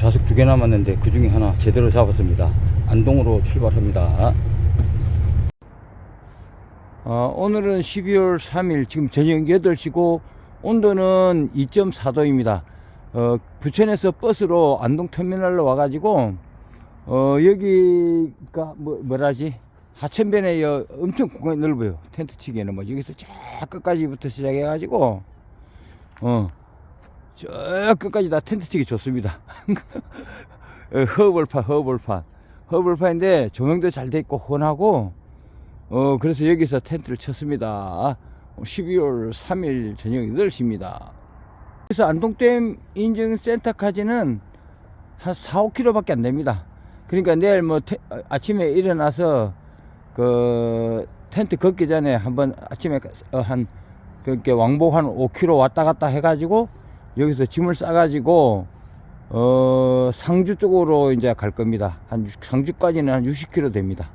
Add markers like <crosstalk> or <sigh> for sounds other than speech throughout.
좌석 두 개 남았는데 그 중에 하나 제대로 잡았습니다. 안동으로 출발합니다. 어, 오늘은 12월 3일 지금 저녁 8시고 온도는 2.4도입니다. 어, 부천에서 버스로 안동 터미널로 와가지고 어, 여기가 뭐, 뭐라지 하천변에 여, 엄청 공간이 넓어요. 텐트 치기에는 뭐 여기서 저 끝까지부터 시작해가지고 어, 저 끝까지 다 텐트 치기 좋습니다. <laughs> 어, 허벌판, 허벌판, 허벌판인데 조명도 잘 돼 있고 혼하고 어, 그래서 여기서 텐트를 쳤습니다. 12월 3일 저녁 8시입니다. 그래서 안동댐 인증센터까지는 한 4, 5km밖에 안 됩니다. 그러니까 내일 뭐 테- 어, 아침에 일어나서 그 텐트 걷기 전에 한번 아침에 어, 한 그렇게 왕복 한 5km 왔다 갔다 해가지고 여기서 짐을 싸가지고 어 상주 쪽으로 이제 갈 겁니다. 한 육- 상주까지는 한 60km 됩니다.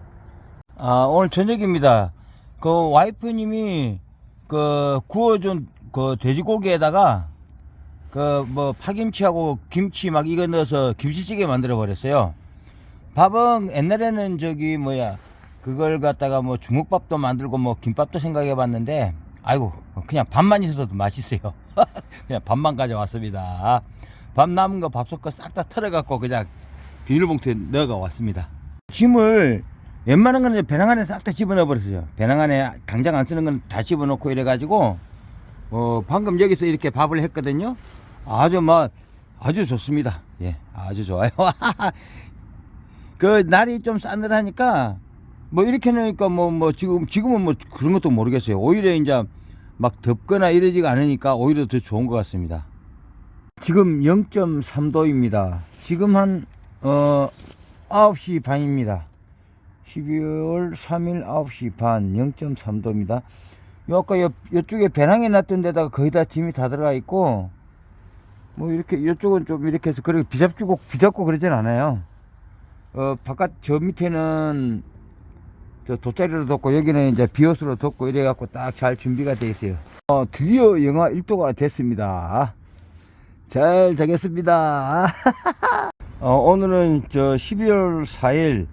아, 오늘 저녁입니다. 그 와이프님이 그 구워준 그 돼지고기에다가 그 뭐 파김치하고 김치 막 이거 넣어서 김치찌개 만들어 버렸어요. 밥은 옛날에는 저기 뭐야 그걸 갖다가 뭐 중국밥도 만들고 뭐 김밥도 생각해 봤는데 아이고 그냥 밥만 있어도 맛있어요. <laughs> 그냥 밥만 가져왔습니다. 밥 남은 거 밥솥 거 싹 다 털어 갖고 그냥 비닐봉투에 넣어가 왔습니다. 짐을 웬만한 거는 배낭 안에 싹 다 집어넣어 버렸어요. 배낭 안에 당장 안 쓰는 건 다 집어넣고 이래가지고 어 방금 여기서 이렇게 밥을 했거든요. 아주 뭐 아주 좋습니다. 예, 아주 좋아요. <laughs> 그 날이 좀 싸늘하니까 뭐 이렇게 놓으니까 뭐뭐 지금 지금은 뭐 그런 것도 모르겠어요. 오히려 이제 막 덥거나 이러지가 않으니까 오히려 더 좋은 것 같습니다. 지금 0.3도입니다. 지금 한, 어, 9시 반입니다. 12월 3일 9시 반, 0.3도입니다. 요, 아까 요, 요쪽에 배낭에 놨던 데다가 거의 다 짐이 다 들어가 있고, 뭐 이렇게, 요쪽은 좀 이렇게 해서, 그렇게 비잡고, 비잡고 그러진 않아요. 어, 바깥 저 밑에는 저 돗자리로 덮고, 여기는 이제 비옷으로 덮고 이래갖고 딱 잘 준비가 돼 있어요. 어, 드디어 영하 1도가 됐습니다. 잘 자겠습니다. <laughs> 어, 오늘은 저 12월 4일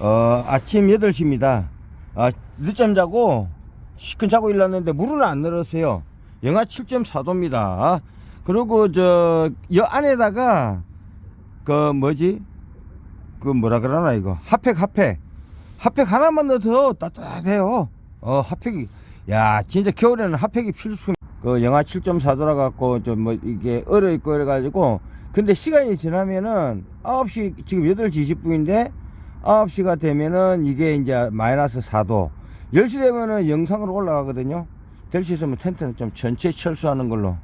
어, 아침 8시입니다. 아, 늦잠 자고 시큰 자고 일어났는데 물을 안 늘었어요. 영하 7.4도입니다. 그리고 저 여 안에다가 그 뭐지? 그 뭐라 그러나 이거 핫팩 핫팩 핫팩 하나만 넣어도 따뜻해요. 어 핫팩이. 야 진짜 겨울에는 핫팩이 필수. 그 영하 7.4도라 갖고 좀 뭐 이게 얼어 있고 이래 가지고 근데 시간이 지나면은 9시 지금 8시 20분인데 9시가 되면은 이게 이제 마이너스 4도. 10시 되면은 영상으로 올라가거든요. 될 수 있으면 텐트는 좀 전체 철수하는 걸로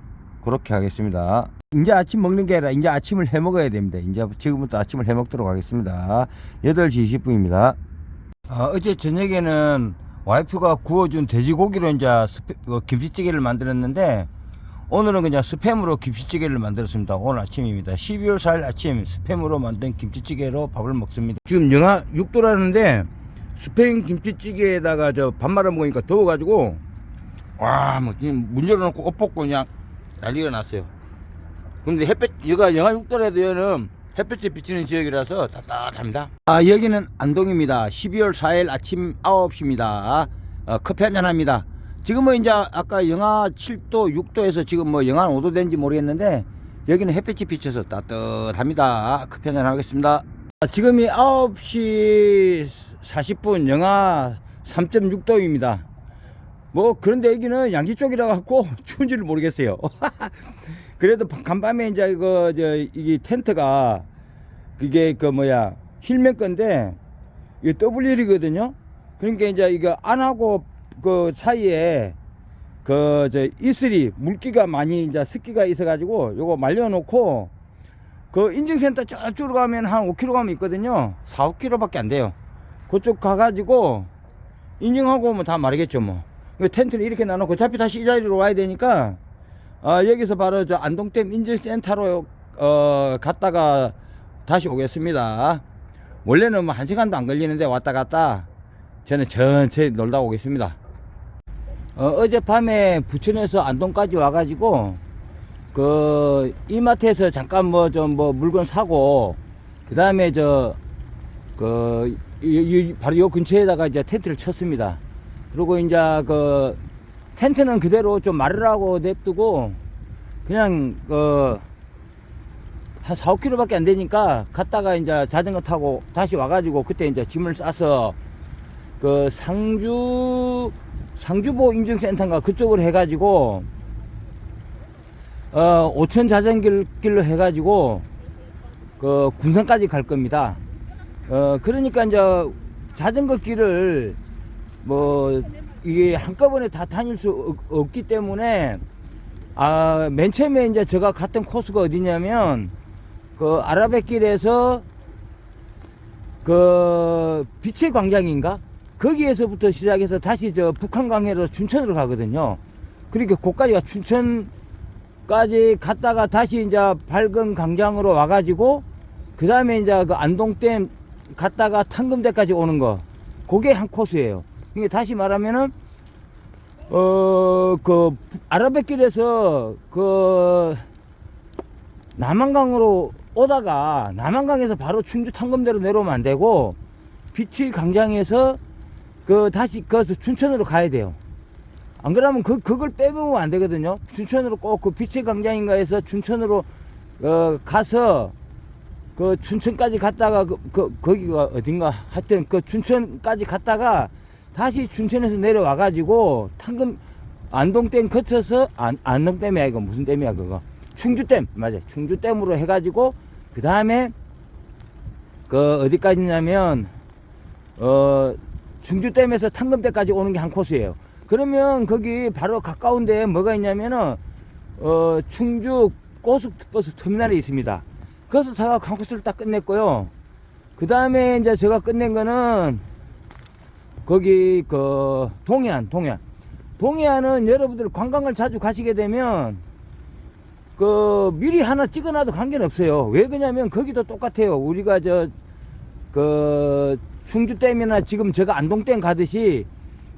그렇게 하겠습니다. 이제 아침 먹는 게 아니라 이제 아침을 해 먹어야 됩니다. 이제 지금부터 아침을 해 먹도록 하겠습니다. 8시 20분입니다 아, 어제 저녁에는 와이프가 구워준 돼지고기로 이제 스페, 어, 김치찌개를 만들었는데 오늘은 그냥 스팸으로 김치찌개를 만들었습니다. 오늘 아침입니다. 12월 4일 아침 스팸으로 만든 김치찌개로 밥을 먹습니다. 지금 영하 6도라는데 스팸 김치찌개에다가 저 밥 말아 먹으니까 더워가지고 와 뭐 지금 문 열어놓고 옷 벗고 그냥 난리가 났어요. 근데 햇볕 여기가 영하 6도라도 여는 햇볕이 비치는 지역이라서 따뜻합니다. 아 여기는 안동입니다. 12월 4일 아침 9시입니다. 어, 커피 한잔 합니다. 지금은 이제 아까 영하 7도, 6도에서 지금 뭐 영하 5도 된지 모르겠는데 여기는 햇빛이 비쳐서 따뜻합니다. 커피 한잔 하겠습니다. 아, 지금이 9시 40분 영하 3.6도입니다. 뭐 그런데 여기는 양지 쪽이라 갖고 <laughs> 추운지를 모르겠어요. <laughs> 그래도 간밤에 이제 이거 저 이게 텐트가 그게 그 뭐야 힐맨 건데 이게 WL이거든요. 그러니까 이제 이거 안 하고 그 사이에 그 저 이슬이 물기가 많이 이제 습기가 있어가지고 요거 말려놓고 그 인증센터 저쪽으로 가면 한 5km 가면 있거든요. 4, 5km밖에 안 돼요. 그쪽 가가지고 인증하고 오면 다 말이겠죠 뭐. 그 텐트를 이렇게 놔놓고 어차피 다시 이 자리로 와야 되니까 아, 여기서 바로 저 안동댐 인증센터로 어, 갔다가 다시 오겠습니다. 원래는 뭐 한 시간도 안 걸리는데 왔다 갔다 저는 천천히 놀다 오겠습니다. 어, 어젯밤에 부천에서 안동까지 와가지고 그 이마트에서 잠깐 뭐 좀뭐 물건 사고 그 다음에 저 그 바로 요 근처에다가 이제 텐트를 쳤습니다. 그리고 이제 그 텐트는 그대로 좀 마르라고 냅두고 그냥 그한 4, 5km밖에 안 되니까 갔다가 이제 자전거 타고 다시 와가지고 그때 이제 짐을 싸서 그 상주 상주보 인증센터인가 그쪽으로 해가지고 어 5천 자전거길로 해가지고 그 군산까지 갈 겁니다. 어 그러니까 이제 자전거 길을 뭐 이게 한꺼번에 다 다닐 수 없- 없기 때문에 아 맨 처음에 이제 제가 갔던 코스가 어디냐면 그 아라뱃길에서 그 빛의 광장인가 거기에서부터 시작해서 다시 저 북한강해로 춘천으로 가거든요. 그러니까 거기까지가 춘천까지 갔다가 다시 이제 밝은 광장으로 와가지고 그 다음에 이제 그 안동댐 갔다가 탕금대까지 오는 거 그게 한 코스예요. 이게 다시 말하면은 어 그 아라뱃길에서 그 남한강으로 오다가 남한강에서 바로 충주 탕금대로 내려오면 안 되고 비치 광장에서 그 다시 거기서 춘천으로 가야 돼요. 안 그러면 그 그걸 빼먹으면 안 되거든요. 춘천으로 꼭 그 비치 광장인가에서 춘천으로 어 가서 그 춘천까지 갔다가 그, 그 거기가 어딘가 하여튼 그 춘천까지 갔다가 다시 춘천에서 내려와 가지고 탕금 안동댐 거쳐서 안 안동댐이 아니고 무슨 댐이야 그거 충주댐 맞아 충주댐으로 해가지고 그 다음에 그 어디까지냐면 어 충주댐에서 탕금댐까지 오는 게 한 코스예요. 그러면 거기 바로 가까운데 뭐가 있냐면은 어 충주 고속버스 터미널이 있습니다. 거기서 제가 한 코스를 딱 끝냈고요. 그 다음에 이제 제가 끝낸 거는 거기 그 동해안 동해안 동해안은 여러분들 관광을 자주 가시게 되면 그 미리 하나 찍어놔도 관계는 없어요. 왜 그러냐면 거기도 똑같아요. 우리가 저 그 충주댐이나 지금 제가 안동댐 가듯이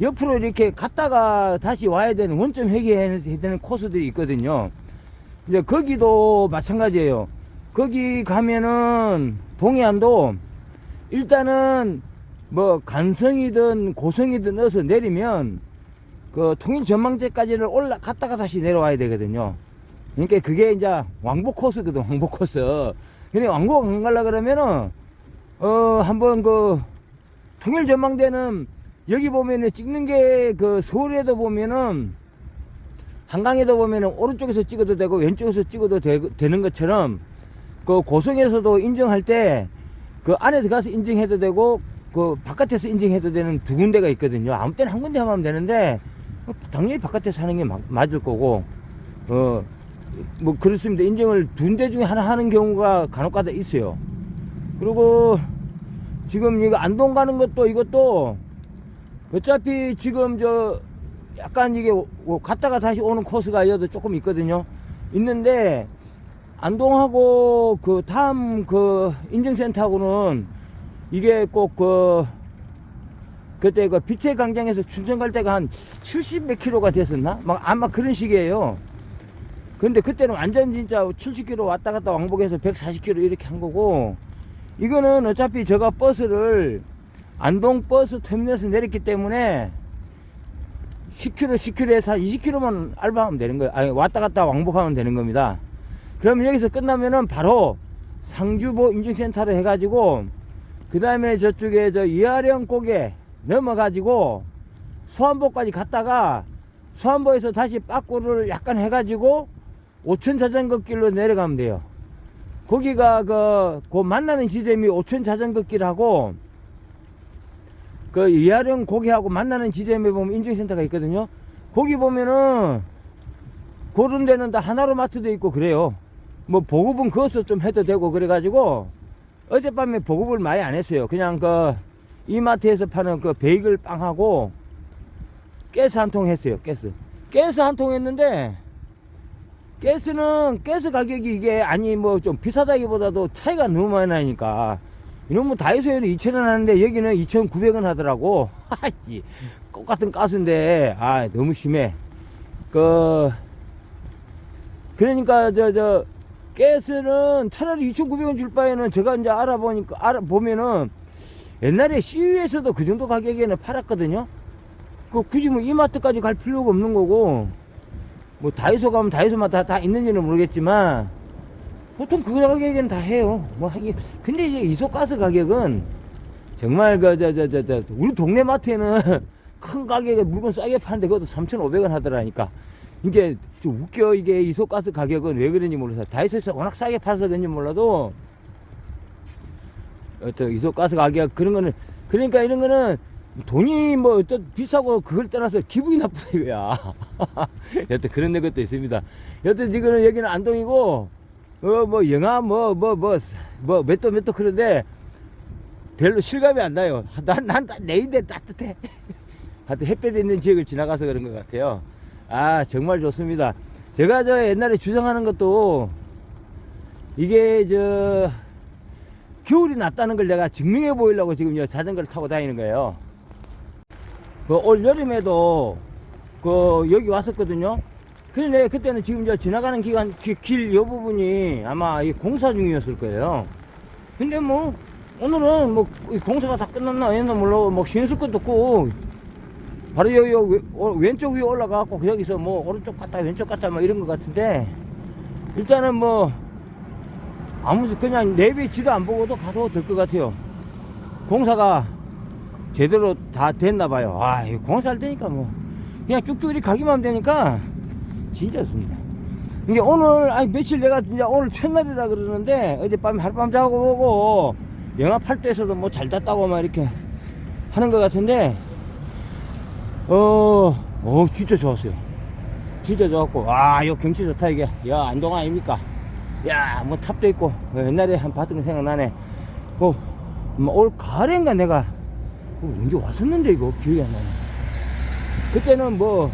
옆으로 이렇게 갔다가 다시 와야 되는 원점 회귀해야 되는 코스들이 있거든요. 이제 거기도 마찬가지예요. 거기 가면은 동해안도 일단은 뭐 간성이든 고성이든 넣어서 내리면 그 통일 전망대까지를 올라 갔다가 다시 내려와야 되거든요. 그러니까 그게 이제 왕복 코스거든, 왕복 코스. 근데 왕복 안 가려 그러면은 어 한번 그 통일 전망대는 여기 보면은 찍는 게 그 서울에도 보면은 한강에도 보면은 오른쪽에서 찍어도 되고 왼쪽에서 찍어도 되, 되는 것처럼 그 고성에서도 인증할 때 그 안에서 가서 인증해도 되고 그 바깥에서 인증해도 되는 두 군데가 있거든요. 아무 때나 한 군데 하면 되는데 어, 당연히 바깥에서 하는 게 마- 맞을 거고 어 뭐 그렇습니다. 인증을 두 군데 중에 하나 하는 경우가 간혹가다 있어요. 그리고 지금 이거 안동 가는 것도 이것도 어차피 지금 저 약간 이게 뭐 갔다가 다시 오는 코스가 여도 조금 있거든요. 있는데 안동하고 그 다음 그 인증센터하고는 이게 꼭 그 그때 그 빛의 광장에서 춘천 갈 때가 한 70몇 킬로가 됐었나? 막 아마 그런 식이에요. 근데 그때는 완전 진짜 70km 왔다 갔다 왕복해서 140km 이렇게 한 거고 이거는 어차피 제가 버스를 안동 버스 터미널에서 내렸기 때문에 10km, 10km에서 한 20km만 알바하면 되는 거예요. 아니, 왔다 갔다 왕복하면 되는 겁니다. 그러면 여기서 끝나면은 바로 상주보 인증센터로 해가지고 그 다음에 저쪽에 저 이하령 고개 넘어가지고 수안보까지 갔다가 수안보에서 다시 빠꾸를 약간 해가지고 오천 자전거 길로 내려가면 돼요. 거기가 그, 그 만나는 지점이 오천 자전거 길하고 그 이하령 고개하고 만나는 지점에 보면 인증센터가 있거든요. 거기 보면은 그런 데는 다 하나로 마트도 있고 그래요. 뭐 보급은 그것도 좀 해도 되고 그래가지고 어젯밤에 보급을 많이 안 했어요. 그냥 그 이마트에서 파는 그 베이글 빵하고 가스 한 통 했어요. 가스. 가스 한 통 했는데 가스는 가스 가격이 이게 아니 뭐 좀 비싸다기보다도 차이가 너무 많이 나니까 이놈 뭐 다이소에는 2,000원 하는데 여기는 2,900원 하더라고. <laughs> 하지. 똑같은 가스인데 아 너무 심해. 그 그러니까 저저 가스는 차라리 2,900원 줄 바에는 제가 이제 알아보니까 알아보면은 옛날에 CU에서도 그 정도 가격에는 팔았거든요. 그 굳이 뭐 이마트까지 갈 필요가 없는 거고 뭐 다이소 가면 다이소마다 다 있는지는 모르겠지만 보통 그 가격에는 다 해요. 뭐 하기 근데 이제 이소가스 가격은 정말 그저저저저 우리 동네 마트에는 <laughs> 큰 가격에 물건 싸게 파는데 그것도 3,500원 하더라니까. 이게 좀 웃겨 이게 이소가스 가격은 왜 그런지 몰라서 다이소에서 워낙 싸게 파서 그런지 몰라도 어떤 이소가스 가격 그런 거는 그러니까 이런 거는 돈이 뭐 어떤 비싸고 그걸 떠나서 기분이 나쁘다 이거야. <laughs> 여튼 그런 것도 있습니다. 여튼 지금은 여기는 안동이고 어 뭐 영하 뭐뭐 뭐 뭐 몇 도 몇 도 그런데 별로 실감이 안 나요. 난 난 내 인데 따뜻해. <laughs> 하여튼 햇볕 있는 지역을 지나가서 그런 것 같아요. 아 정말 좋습니다. 제가 저 옛날에 주장하는 것도 이게 저 겨울이 낫다는 걸 내가 증명해 보이려고 지금 저 자전거를 타고 다니는 거예요. 그 올 여름에도 그 여기 왔었거든요. 근데 그때는 지금 저 지나가는 기간 길 요 부분이 아마 이 공사 중이었을 거예요. 근데 뭐 오늘은 뭐이 공사가 다 끝났나 했나 몰라 뭐쓸 것도 없고 바로 요, 요 왼- 어, 왼쪽 위에 올라가고 그 여기서 뭐 오른쪽 갔다 왼쪽 갔다 뭐 이런 것 같은데 일단은 뭐 아무 그냥 내비 지도 안 보고도 가도 될 것 같아요. 공사가 제대로 다 됐나 봐요. 아, 이거 공사할 때니까 뭐 그냥 쭉쭉 이렇게 가기만 하면 되니까 진짜 좋습니다. 이게 오늘 아니 며칠 내가 진짜 오늘 첫날이라 그러는데 어젯밤에 하룻밤 자고 보고 영하 8도에서도 뭐 잘 잤다고 막 이렇게 하는 것 같은데 어, 어 진짜 좋았어요. 진짜 좋았고 와, 이 경치 좋다 이게. 야, 안동 아닙니까? 야, 뭐 탑도 있고 어, 옛날에 한 봤던 거 생각나네. 어, 뭐올 가을인가 내가 어, 언제 왔었는데 이거 기억이 안 나네. 그때는 뭐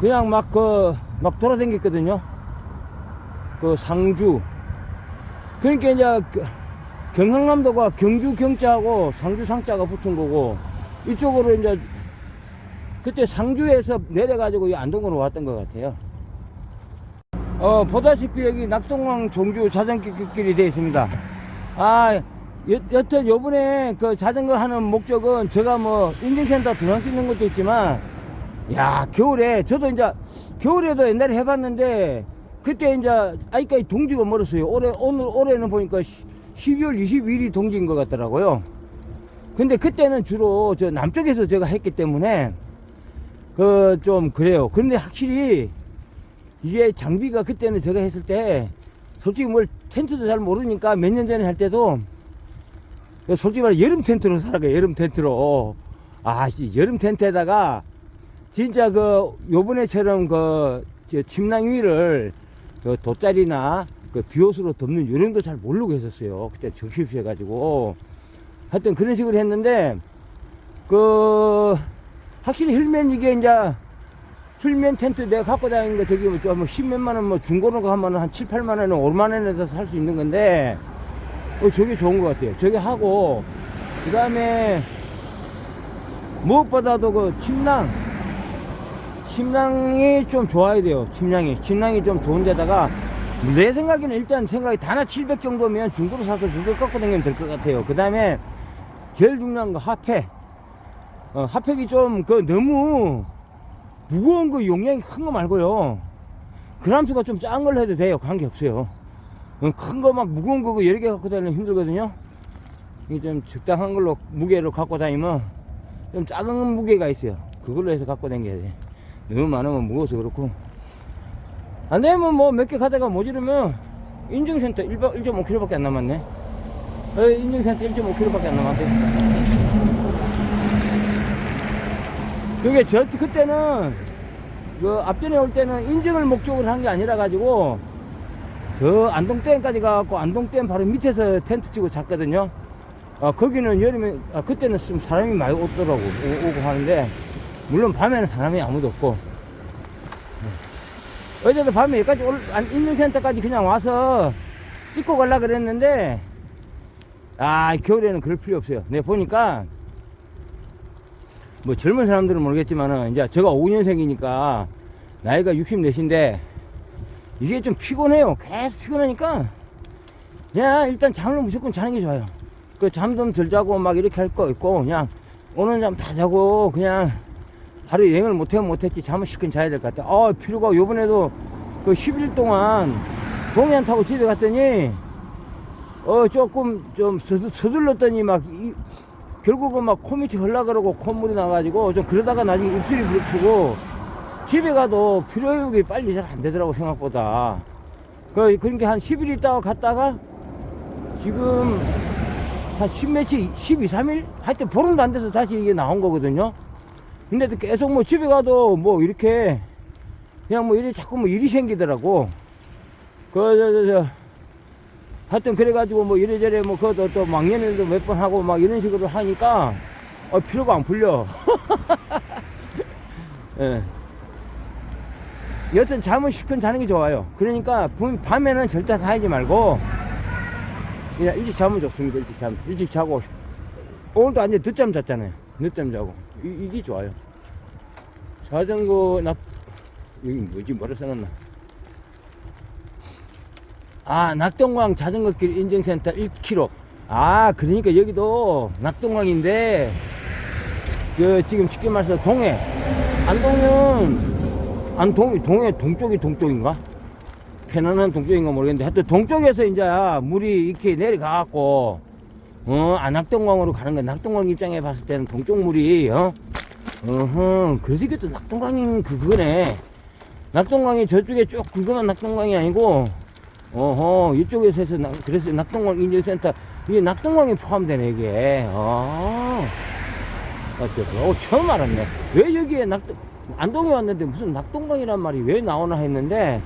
그냥 막 그 막 돌아다녔거든요. 그 상주. 그러니까 이제 그 경상남도가 경주 경자하고 상주 상자가 붙은 거고 이쪽으로 이제 그때 상주에서 내려가지고 이 안동으로 왔던 것 같아요. 어, 보다시피 여기 낙동강 종주 자전거길이 되어 있습니다. 아, 여, 여튼 요번에 그 자전거 하는 목적은 제가 뭐 인증센터 도장 찍는 것도 있지만, 야, 겨울에, 저도 이제, 겨울에도 옛날에 해봤는데, 그때 이제, 아직까지 동지가 멀었어요. 올해, 오늘, 올해는 보니까 12월 22일이 동지인 것 같더라고요. 근데 그때는 주로 저 남쪽에서 제가 했기 때문에, 그, 좀 그래요. 근데 확실히, 이게 장비가 그때는 제가 했을 때 솔직히 뭘 텐트도 잘 모르니까 몇 년 전에 할 때도 솔직히 말해 여름 텐트로 살아가요 여름 텐트로. 아 씨, 여름 텐트에다가 진짜 그 요번에처럼 그저 침낭 위를 그 돗자리나 그 비옷으로 덮는 요령도 잘 모르고 했었어요. 그때 적시없이 해가지고. 하여튼 그런 식으로 했는데 그 확실히 힐맨 이게 이제 풀면 텐트 내가 갖고 다니는 거 저기 뭐 십몇만 원 뭐 중고로 하면 한 7, 8만 원에 5만 원에서 살 수 있는 건데 어 저게 좋은 것 같아요. 저게 하고 그 다음에 무엇보다도 그 침낭 침낭이 좀 좋아야 돼요. 침낭이 침낭이 좀 좋은 데다가 내 생각에는 일단 생각이 다나 700 정도면 중고로 사서 그거 갖고 다니면 될 것 같아요. 그 다음에 제일 중요한 거 핫팩 어, 핫팩이 좀 그 너무 무거운 거 용량이 큰 거 말고요. 그람수가 좀 작은 걸로 해도 돼요. 관계 없어요. 큰거 막 무거운 거 여러 개 갖고 다니면 힘들거든요. 이게 좀 적당한 걸로 무게를 갖고 다니면 좀 작은 무게가 있어요. 그걸로 해서 갖고 다녀야 돼. 너무 많으면 무거워서 그렇고. 안 되면 뭐 몇 개 가다가 모자르면 인증센터 1.5km밖에 안 남았네. 어, 인증센터 1.5km밖에 안 남았어요. 그게 저 그때는 그 앞전에 올 때는 인증을 목적으로 한 게 아니라 가지고 저 안동댐까지 가갖고 안동댐 바로 밑에서 텐트 치고 잤거든요. 아 거기는 여름에 아, 그때는 좀 사람이 많이 오더라고 오, 오고 하는데 물론 밤에는 사람이 아무도 없고 네. 어제도 밤에 여기까지 올, 안, 인증센터까지 그냥 와서 찍고 갈라 그랬는데 아 겨울에는 그럴 필요 없어요. 내가 보니까 뭐 젊은 사람들은 모르겠지만은 이제 제가 5년생이니까 나이가 64인데 이게 좀 피곤해요. 계속 피곤하니까 그냥 일단 잠을 무조건 자는 게 좋아요. 그 잠 좀 덜 자고 막 이렇게 할 거 있고 그냥 오는 잠 다 자고 그냥 하루 여행을 못하면 못했지 잠을 실컷 자야 될 것 같아. 어 피로가 요번에도 그 10일 동안 동해안 타고 집에 갔더니 어 조금 좀 서둘, 서둘렀더니 막 이, 결국은 막 코 밑이 흘러 그러고 콧물이 나가지고 좀 그러다가 나중에 입술이 부르트고 집에 가도 피로회복이 빨리 잘 안 되더라고 생각보다. 그 그러니까 한 10일 있다가 갔다가 지금 한 10며칠 12, 3일? 하여튼 보름도 안 돼서 다시 이게 나온 거거든요. 근데 또 계속 뭐 집에 가도 뭐 이렇게 그냥 뭐 일이 자꾸 뭐 일이 생기더라고. 그 저 저 저 하여튼 그래가지고 뭐 이래저래 뭐 그것도 또 막년에도 몇 번 하고 막 이런 식으로 하니까 어 피로가 안 풀려. <laughs> 예. 여튼 잠은 실컷 자는 게 좋아요. 그러니까 분- 밤에는 절대 자지 말고 그냥 일찍 자면 좋습니다 일찍 자면 일찍 자고. 오늘도 완전 늦잠 잤잖아요 늦잠 자고. 이, 이게 좋아요. 자전거 낙 여기 뭐지? 뭐라 써놨나 아 낙동강 자전거길 인증센터 1km 아 그러니까 여기도 낙동강인데 그 지금 쉽게 말해서 동해. 안동은 안동 동해 동쪽이 동쪽인가? 편안한 동쪽인가 모르겠는데 하여튼 동쪽에서 이제 물이 이렇게 내려가갖고 어 안낙동강으로 가는 거야 낙동강 입장에 봤을 때는 동쪽 물이 어? 어허 그래서 이게 또 낙동강인 그- 그거네. 낙동강이 저쪽에 쭉 그거만 낙동강이 아니고 어허 이쪽에서 해서 낙- 그래서 낙동강 인증센터 이게 낙동강이 포함되네 이게. 어. 어쩌고. 어, 처음 알았네. 왜 여기에 낙동 안동에 왔는데 무슨 낙동강이란 말이 왜 나오나 했는데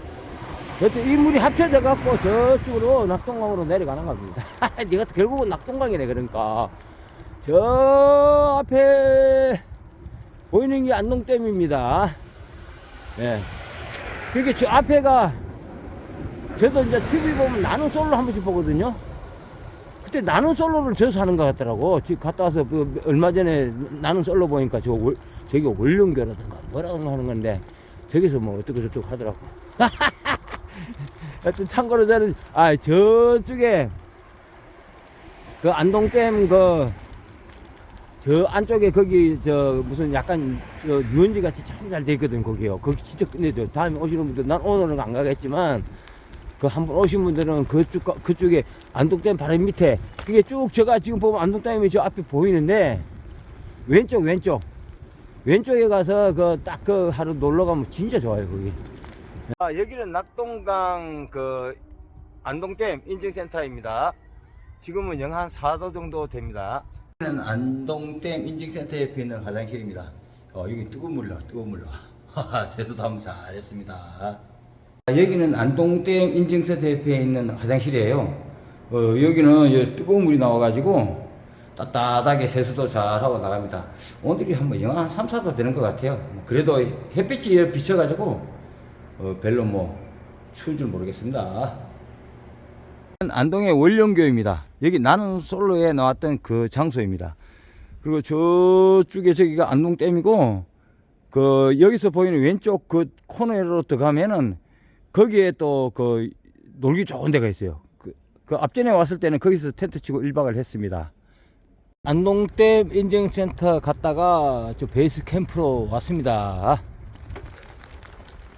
여튼 이 물이 합쳐져 갖고 저쪽으로 낙동강으로 내려가는 겁니다. <laughs> 네가 결국은 낙동강이네 그러니까. 저 앞에 보이는 게 안동댐입니다. 예. 그게 저 앞에가 저도 이제 TV 보면 나는 솔로 한 번씩 보거든요. 그때 나는 솔로를 저서 하는 것 같더라고. 지금 갔다 와서 그 얼마 전에 나는 솔로 보니까 저 월, 저기 원룸교라든가 뭐라고 하는 건데 저기서 뭐 어떻게 저쩌고 하더라고. <laughs> 하여튼 참고로 저는 아 저쪽에 그 안동댐 그 저 안쪽에 거기 저 무슨 약간 저 유원지 같이 참 잘 돼 있거든 거기요. 거기 진짜 끝내줘. 다음에 오시는 분들 난 오늘은 안 가겠지만 그 한 번 오신 분들은 그쪽 그쪽에 안동댐 바로 밑에 그게 쭉 제가 지금 보면 안동댐이 저 앞에 보이는데 왼쪽 왼쪽 왼쪽에 가서 그 딱 그 하루 놀러 가면 진짜 좋아요 거기. 아 여기는 낙동강 그 안동댐 인증센터입니다. 지금은 영하 4도 정도 됩니다. 여기는 안동댐 인증센터 옆에 있는 화장실입니다. 어, 여기 뜨거운 물로 뜨거운 물로 <laughs> 세수도 한번 잘했습니다. 여기는 안동댐 인증센터 옆에 있는 화장실이에요. 어, 여기는 이 뜨거운 물이 나와가지고 따뜻하게 세수도 잘 하고 나갑니다. 오늘이 한번 영하 한 3, 4도 되는 것 같아요. 뭐 그래도 햇빛이 비쳐가지고 어, 별로 뭐 추울 줄 모르겠습니다. 안동의 원령교입니다. 여기 나는 솔로에 나왔던 그 장소입니다. 그리고 저쪽에 저기가 안동댐이고 그 여기서 보이는 왼쪽 그 코너로 들어가면은 거기에 또 그 놀기 좋은 데가 있어요. 그, 그 앞전에 왔을 때는 거기서 텐트 치고 1박을 했습니다. 안동댐 인증센터 갔다가 저 베이스 캠프로 왔습니다.